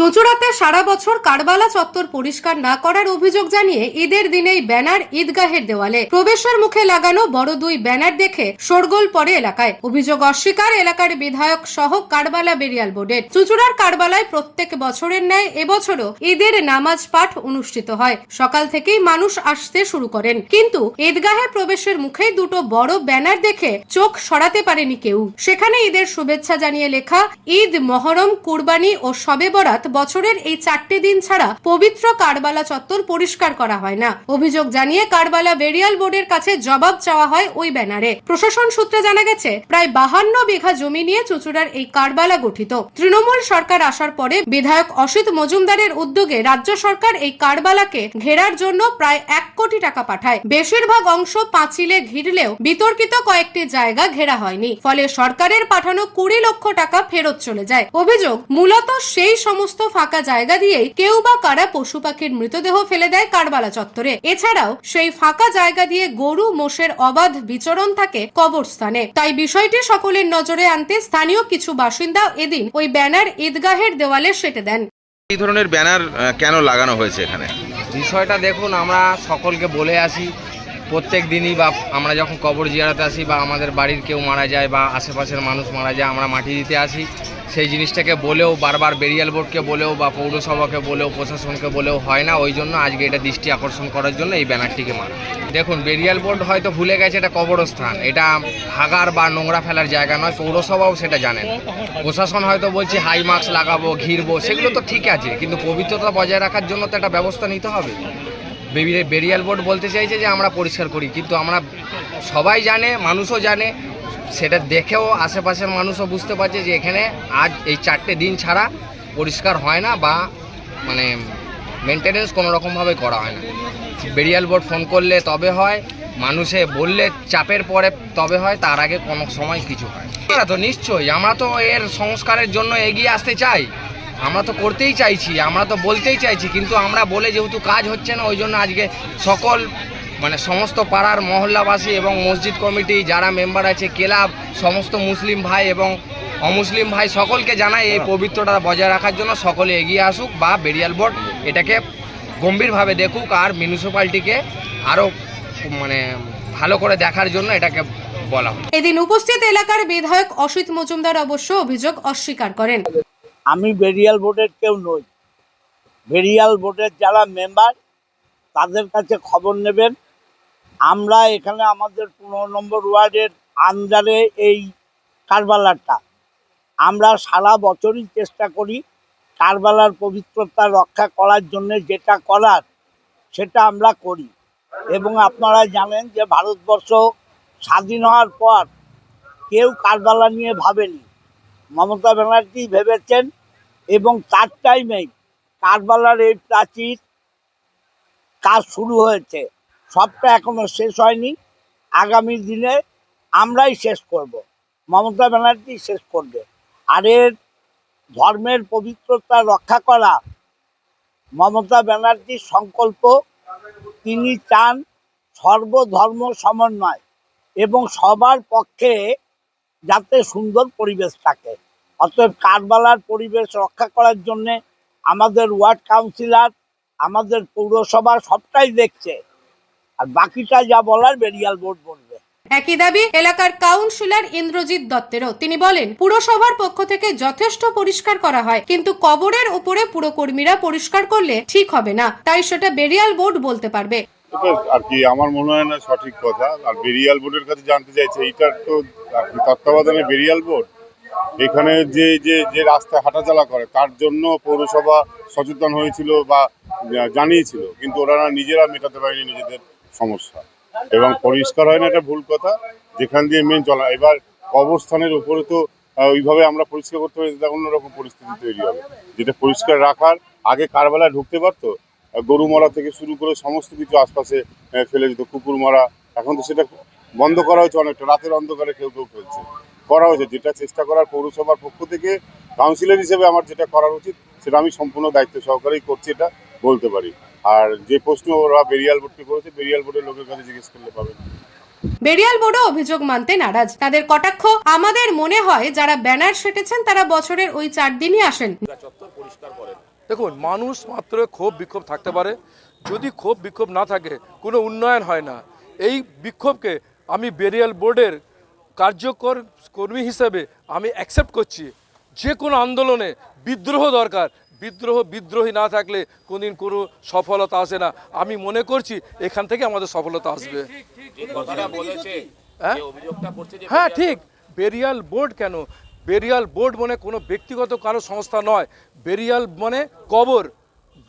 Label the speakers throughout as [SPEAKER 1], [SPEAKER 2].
[SPEAKER 1] চুঁচুড়াতে সারা বছর কারবালা চত্বর পরিষ্কার না করার অভিযোগ জানিয়ে ঈদের দিনেই ব্যানার ঈদগাহের দেওয়ালে প্রবেশের মুখে লাগানো বড় দুই ব্যানার দেখে শোরগোল পড়ে এলাকায়। অভিযোগ অস্বীকার এলাকার বিধায়ক সহ কারবালা বেরিয়াল বোর্ডের। চুঁচুড়ার কারবালায় প্রত্যেক বছরের ন্যায় এবছরও ঈদের নামাজ পাঠ অনুষ্ঠিত হয়। সকাল থেকেই মানুষ আসতে শুরু করেন। কিন্তু ঈদগাহে প্রবেশের মুখেই দুটো বড় ব্যানার দেখে চোখ সরাতে পারেনি কেউ। সেখানে ঈদের শুভেচ্ছা জানিয়ে লেখা, ঈদ মহরম, কুরবানি ও শবে বরাত বছরের এই চারটে দিন ছাড়া পবিত্র কারবালা চত্বর পরিষ্কার করা হয় না। অভিযোগ জানিয়ে কারবালা বেরিয়াল বোর্ডের কাছে জবাব চাওয়া হয় ওই ব্যানারে। প্রশাসন সূত্রে জানা গেছে, প্রায় বাহান্ন বিঘা জমি নিয়ে চুচুড়ার এই কারবালা গঠিত। তৃণমূল সরকার আসার পরে বিধায়ক অসিত মজুমদারের উদ্যোগে রাজ্য সরকার এই কারবালাকে ঘেরার জন্য প্রায় এক কোটি টাকা পাঠায়। বেশিরভাগ অংশ পাঁচিলে ঘিরলেও বিতর্কিত কয়েকটি জায়গা ঘেরা হয়নি। ফলে সরকারের পাঠানো কুড়ি লক্ষ টাকা ফেরত চলে যায়। অভিযোগ, মূলত সেই সমস্ত ফাঁকা জায়গা দিয়েই কেউ বা কারা পশু পাখির মৃতদেহ ফেলে দেয় কারবালা চত্বরে। এছাড়াও সেই ফাঁকা জায়গা দিয়ে গরু মোষের অবাধ বিচরণ থাকে কবরস্থানে। তাই বিষয়টি সকলের নজরে আনতে স্থানীয় কিছু বাসিন্দা এদিন ওই ব্যানার ঈদগাহের দেওয়ালে সেটে দেন।
[SPEAKER 2] এই ধরনের ব্যানার কেন লাগানো হয়েছে এখানে?
[SPEAKER 3] বিষয়টা দেখুন আমরা সকলকে বলে আসি প্রত্যেক দিনই বা আমরা যখন কবর জিয়ারাতে আসি বা আমাদের বাড়ির কেউ মারা যায় বা আশেপাশের মানুষ মারা যায় আমরা মাটি দিতে আসি। সেই জিনিসটাকে বলেও বারবার বেরিয়াল বোর্ডকে বলেও বা পৌরসভাকে বলেও, প্রশাসনকে বলেও হয় না। ওই জন্য আজকে এটা দৃষ্টি আকর্ষণ করার জন্য এই ব্যানারটিকে মারা। দেখুন, বেরিয়াল বোর্ড হয়তো ভুলে গেছে এটা কবরস্থান। এটা হাগার বা নোংরা ফেলার জায়গা নয়, পৌরসভাও সেটা জানেন। প্রশাসন হয়তো বলছে, হাই মাস্ক লাগাবো, ঘিরবো, সেগুলো তো ঠিক আছে, কিন্তু পবিত্রতা বজায় রাখার জন্য তো একটা ব্যবস্থা নিতে হবে। বেরিয়ে- বেরিয়াল বোর্ড বলতে চাইছে যে, আমরা পরিষ্কার করি। কিন্তু আমরা সবাই জানে, মানুষও জানে সেটা দেখেও আশেপাশের মানুষও বুঝতে পারছে যে এখানে আজ এই চারটে দিন ছাড়া পরিষ্কার হয় না বা মানে মেনটেনেন্স কোনো রকমভাবে করা হয় না। বেরিয়াল বোর্ড ফোন করলে তবে হয়, মানুষে বললে চাপের পরে তবে হয়, তার আগে কোনো সময় কিছু হয় না। তো নিশ্চয়ই, আমরা তো এর সংস্কারের জন্য এগিয়ে আসতে চাই। আমরা তো করতেই চাইছি, আমরা তো বলতেই চাইছি, কিন্তু আমরা বলে যেহেতু কাজ হচ্ছে না, ওই জন্য আজকে সকল মানে সমস্ত পাড়ার মহল্লাবাসী এবং মসজিদ কমিটি যারা মেম্বার আছে ক্লাব সমস্ত মুসলিম ভাই এবং অমুসলিম ভাই সকলকে জানাই এই পবিত্রটা বজায় রাখার জন্য সকলে এগিয়ে আসুক বা বেরিয়াল বোর্ড এটাকে গম্ভীরভাবে দেখুক আর মিউনিসিপ্যালিটিকে আরও মানে ভালো করে দেখার জন্য এটাকে বলা হয়।
[SPEAKER 1] এদিন উপস্থিত এলাকার বিধায়ক অসিত মজুমদার অবশ্য অভিযোগ অস্বীকার করেন।
[SPEAKER 4] আমি বেরিয়াল বোর্ডের কেউ নই। বেরিয়াল বোর্ডের যারা মেম্বার তাদের কাছে খবর নেবেন। আমরা এখানে আমাদের পনেরো নম্বর ওয়ার্ডের আন্ডারে এই কারবালাটা। আমরা সারা বছরই চেষ্টা করি কারবালার পবিত্রতা রক্ষা করার জন্য যেটা করার, সেটা আমরা করি। এবং আপনারা জানেন যে ভারতবর্ষ স্বাধীন হওয়ার পর কেউ কারবালা নিয়ে ভাবেনি। মমতা ব্যানার্জি ভেবেছেন এবং তার টাইমেই কারবালার এই প্রাচীর কাজ শুরু হয়েছে। সবটা এখনও শেষ হয়নি। আগামী দিনে আমরাই শেষ করব। মমতা ব্যানার্জি শেষ করবে। আর এর ধর্মের পবিত্রতা রক্ষা করা মমতা ব্যানার্জির সংকল্প, তিনি চান সর্বধর্ম সমন্বয় এবং সবার পক্ষে যাতে সুন্দর পরিবেশ থাকে। অতএব কারবালার পরিবেশ রক্ষা করার জন্যে আমাদের ওয়ার্ড কাউন্সিলর, আমাদের পৌরসভা সবটাই দেখছে। আর বাকিটা যা বলার বেরিয়াল বোর্ড বলবে।
[SPEAKER 1] একই দাবি এলাকার কাউন্সিলর ইন্দ্রজিৎ দত্তেরও। তিনি বলেন পুরসভার পক্ষ থেকে যথেষ্ট পরিষ্কার করা হয় কিন্তু কবরের উপরে পুরকর্মীরা পরিষ্কার করলে ঠিক হবে না। তাই সেটা বেরিয়াল বোর্ড বলতে পারবে।
[SPEAKER 5] এটা আর কি আমার মনে হয় না সঠিক কথা। আর বেরিয়াল বোর্ডের কাছে জানতে চাইছে এইটার তো আর কি তত্ত্বাবধানে বেরিয়াল বোর্ড? এখানে যে যে যে রাস্তায় হাঁটাচলা করে তার জন্য পৌরসভা সচেতন হয়েছিল বা জানিয়েছিল কিন্তু ওরা নিজেরা মেটাতে পারেনি নিজেদের। সমস্যা। এবং পরিষ্কার হয় না, এটা ভুল কথা। যেখান দিয়ে মেন চলা এবার কবরস্থানের উপরে তো ওইভাবে আমরা পরিষ্কার করতে পারি তাহলে অন্যরকম পরিস্থিতি তৈরি হবে। যেটা পরিষ্কার রাখার, আগে কারবেলায় ঢুকতে পারতো গরু মরা থেকে শুরু করে সমস্ত কিছু আশপাশে ফেলে যেত কুকুর মারা। এখন তো সেটা বন্ধ করা হয়েছে অনেকটা, রাতের অন্ধকারে কেউ কেউ ফেলছে। করা হয়েছে, যেটা চেষ্টা করার পৌরসভার পক্ষ থেকে কাউন্সিলর হিসেবে আমার যেটা করার উচিত, সেটা আমি সম্পূর্ণ দায়িত্ব সহকারেই করছি, এটা বলতে পারি। আর যে প্রশ্ন ওরা বেরিয়াল বোর্ডকে করেছে বেরিয়াল বোর্ডের লোকের কাছে জিজ্ঞেস করলে পাবে।
[SPEAKER 1] বেরিয়াল বোর্ডও অভিযোগ মানতে নারাজ। তাদের কটাক্ষ আমাদের মনে হয় যারা ব্যানার সেটেছেন তারা বছরের ওই চার দিনই আসেন।
[SPEAKER 2] চত্বর পরিষ্কার করেন
[SPEAKER 6] দেখুন মানুষ মাত্র ক্ষোভ বিক্ষোভ থাকতে পারে। যদি ক্ষোভ বিক্ষোভ না থাকে কোনো উন্নয়ন হয় না। এই বিক্ষোভকে আমি বেরিয়াল বোর্ডের কার্যকর কর্মী হিসেবে আমি অ্যাকসেপ্ট করছি। যে কোনো আন্দোলনে বিদ্রোহ দরকার বিদ্রোহ বিদ্রোহী না থাকলে কোনদিন কোনো সফলতা আসে না। আমি মনে করছি এখান থেকে আমাদের সফলতা আসবে। হ্যাঁ? হ্যাঁ ঠিক। বেরিয়াল বোর্ড কেন? বেরিয়াল বোর্ড মানে কোনো ব্যক্তিগত কারও সংস্থা নয়। বেরিয়াল মানে কবর।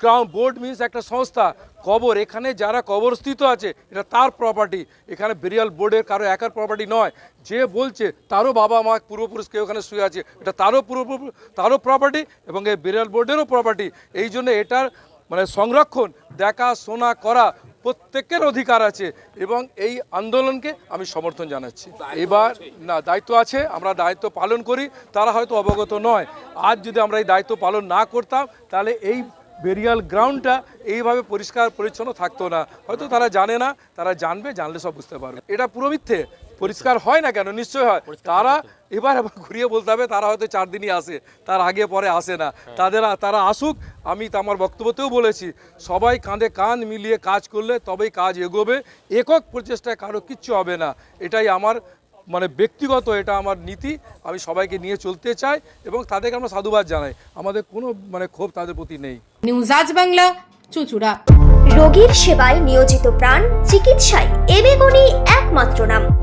[SPEAKER 6] গ্রাউন্ড বোর্ড মিনস একটা সংস্থা কবর। এখানে যারা কবরস্থিত আছে এটা তার প্রপার্টি এখানে বেরিয়াল বোর্ডের কারও একার প্রপার্টি নয়। যে বলছে তারও বাবা মা পূর্বপুরুষ কেউ এখানে শুয়ে আছে। এটা তারও পূর্ব তারও প্রপার্টি এবং এই বেরিয়াল বোর্ডেরও প্রপার্টি এই জন্য এটার মানে সংরক্ষণ দেখা শোনা করা প্রত্যেকের অধিকার আছে এবং এই আন্দোলনকে আমি সমর্থন জানাচ্ছি। এবার না দায়িত্ব আছে। আমরা দায়িত্ব পালন করি তারা হয়তো অবগত নয়। আজ যদি আমরা এই দায়িত্ব পালন না করতাম তাহলে এই বেরিয়াল গ্রাউন্ডটা এইভাবে পরিষ্কার পরিচ্ছন্ন থাকতো না। হয়তো তারা জানে না তারা জানবে জানলে সব বুঝতে পারবে। এটা পুরো মিথ্যে। পরিষ্কার হয় না কেন? নিশ্চয় হয়। তারা এবার আবার ঘুরিয়ে বলতে হবে তারা হয়তো চার দিনই আসে তার আগে পরে আসে না। তাদের তারা আসুক আমি তো আমার বক্তব্যতেও বলেছি সবাই কাঁধে কাঁধ মিলিয়ে কাজ করলে তবেই কাজ এগোবে। একক প্রচেষ্টায় কারও কিচ্ছু হবে না। এটাই আমার মানে ব্যক্তিগত এটা আমার নীতি। আমি সবাইকে নিয়ে চলতে চাই এবং তাদেরকে আমরা সাধুবাদ জানাই। আমাদের কোনো মানে ক্ষোভ তাদের প্রতি নেই।
[SPEAKER 1] নিউজ আজ বাংলা চুচুড়া।
[SPEAKER 7] রোগীর সেবায় নিয়োজিত প্রাণ চিকিৎসায় এবেগুনি একমাত্র নাম।